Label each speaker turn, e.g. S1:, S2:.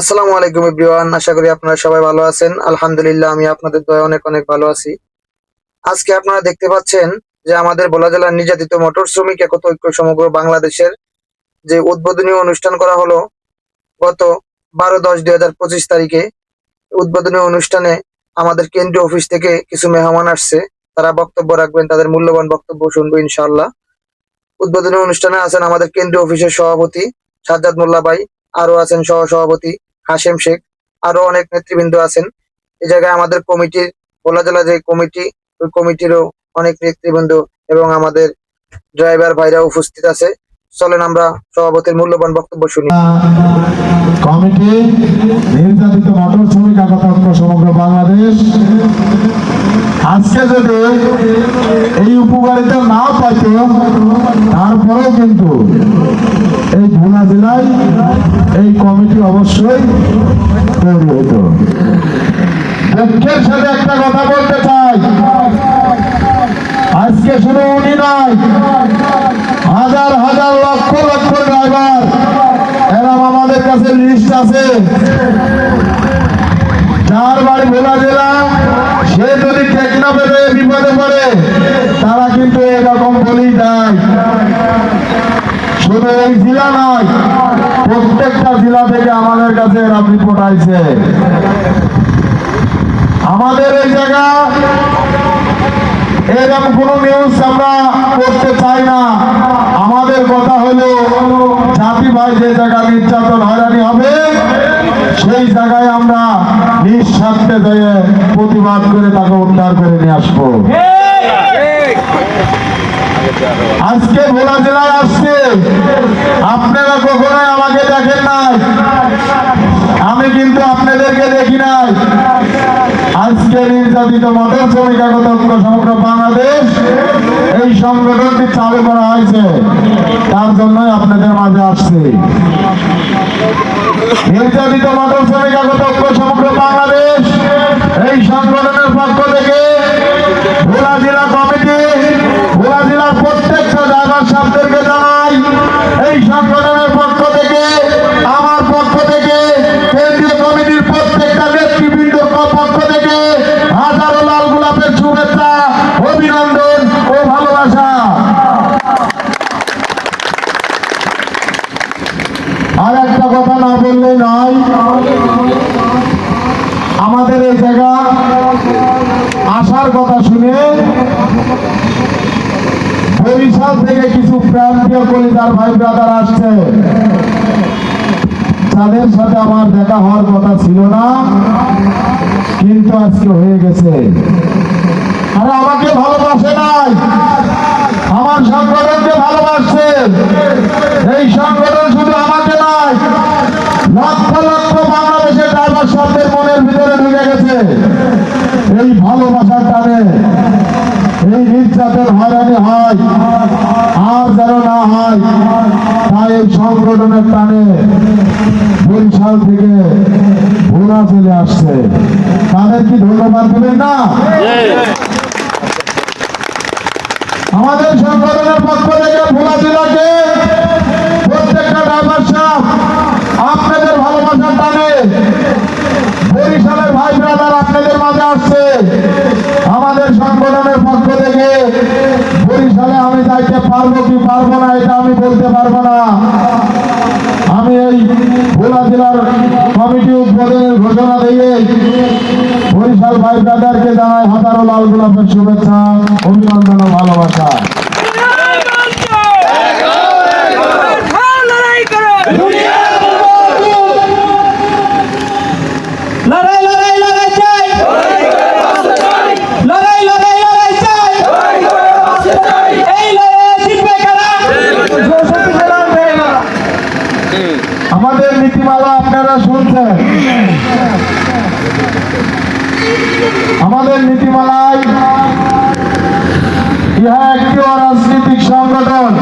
S1: আসসালামু আলাইকুম এভরিওয়ান, আশা করি আপনারা সবাই ভালো আছেন। আলহামদুলিল্লাহ, আমি আপনাদের দয়া অনেক অনেক ভালো আছি। আজকে আপনারা দেখতে পাচ্ছেন যে আমাদের ভোলা জেলার নির্যাতিত মোটর শ্রমিক একত ঐক্য সমগ্র বাংলাদেশের যে উদ্বোধনী অনুষ্ঠান করা হলো গত বারো দশ দুই হাজার পঁচিশ তারিখে, উদ্বোধনী অনুষ্ঠানে আমাদের কেন্দ্রীয় অফিস থেকে কিছু মেহমান আসছে। তারা বক্তব্য রাখবেন, তাদের মূল্যবান বক্তব্য শুনব ইনশাআল্লাহ। উদ্বোধনী অনুষ্ঠানে আছেন আমাদের কেন্দ্রীয় অফিসের সভাপতি সাজ্জাদ মোল্লা ভাই আরও আছেন সহ সভাপতি হাশেম শেখ, আরও অনেক নেতৃবৃন্দ আছেন। এ জায়গায় আমাদের কমিটির ভোলা জেলা যে কমিটি, ওই কমিটিরও অনেক নেতৃবৃন্দ এবং আমাদের ড্রাইভার ভাইরা উপস্থিত আছে। চলেন আমরা সভাপতির মূল্যবান বক্তব্য শুনি।
S2: কমিটি, নির্যাতিত মোটর শ্রমিক ঐক্য সমগ্র বাংলাদেশ। আজকে যদি এই উপকারিতা তারপরেও কিন্তু এই ভুনা জেলায় এই কমিটি অবশ্যই তৈরি হতো দুঃখের সাথে একটা কথা বলতে চাই। আজকে শুধু উনি নয় শুধু এই জেলা নয়, প্রত্যেকটা জেলা থেকে আমাদের কাছে এরা রিপোর্ট আইছে আমাদের এই জায়গা, এরকম কোন নিউজ আমরা করতে চাই না। আমাদের কথা হলো, জাতি ভাই যে জায়গা নির্যাতন হয়রানি হবে, সেই জায়গায় আমরা নিঃস্বার্থে যেয়ে প্রতিবাদ করে তাকে উদ্ধার করে নিয়ে আসব। আজকে ভোলা জেলায় আসছে। আপনারা কখনোই আমাকে দেখেন নাই। আমি কিন্তু আপনাদেরকে দেখি নাই। আজকে নির্যাতিত মোটর শ্রমিক সমগ্র বাংলাদেশ এই সংগঠনটি চালু করা হয়েছে। তার জন্যই আপনাদের মাঝে আসছে। নির্যাতিত মোটর শ্রমিক একতা ঐক্য সমগ্র বাংলাদেশ এই সংগঠনের পক্ষ থেকে ভোলা জেলা কথা না বললেই নয়। আমাদের এই জায়গা আসার কথা শুনে বরিশাল থেকে কিছু প্রান্তীয় কলিতার ভাই ব্রাদার আসছে। তাদের সাথে আমার দেখা হওয়ার কথা ছিল না, কিন্তু আজকে হয়ে গেছে। আরে আমাকে ভালোবাসে নাই। আমার সংগঠনকে ভালোবাসছে। এই সংগঠন শুধু আমাকে নয় ড্রাইভার মনের ভিতরে ঢুকে গেছে। এই ভালোবাসার টানে এই নির্যাতন হয়রানি হয় আর যেন না হয় তাই এই সংগঠনের টানে বরিশাল থেকে ভোলা চলে আসছে। তাদের কি ধন্যবাদ দেবেন না? আমাদের সংগঠনের পক্ষ থেকে ভোলা আসছে। আমাদের সংগঠনের পক্ষ থেকে বরিশালে আমি যাইতে পারব কি পারব না, এটা আমি বলতে পারব না। আমি এই ভোলা জেলার কমিটি উদ্বোধনের ঘোষণা দিয়ে বরিশাল ভাই ব্রাদারকে জানাই হাজারো লাল গোলাপের শুভেচ্ছা, অভিনন্দন ও ভালোবাসা। আমাদের নীতিমালায় ইহা একটি অরাজনৈতিক সংগঠন।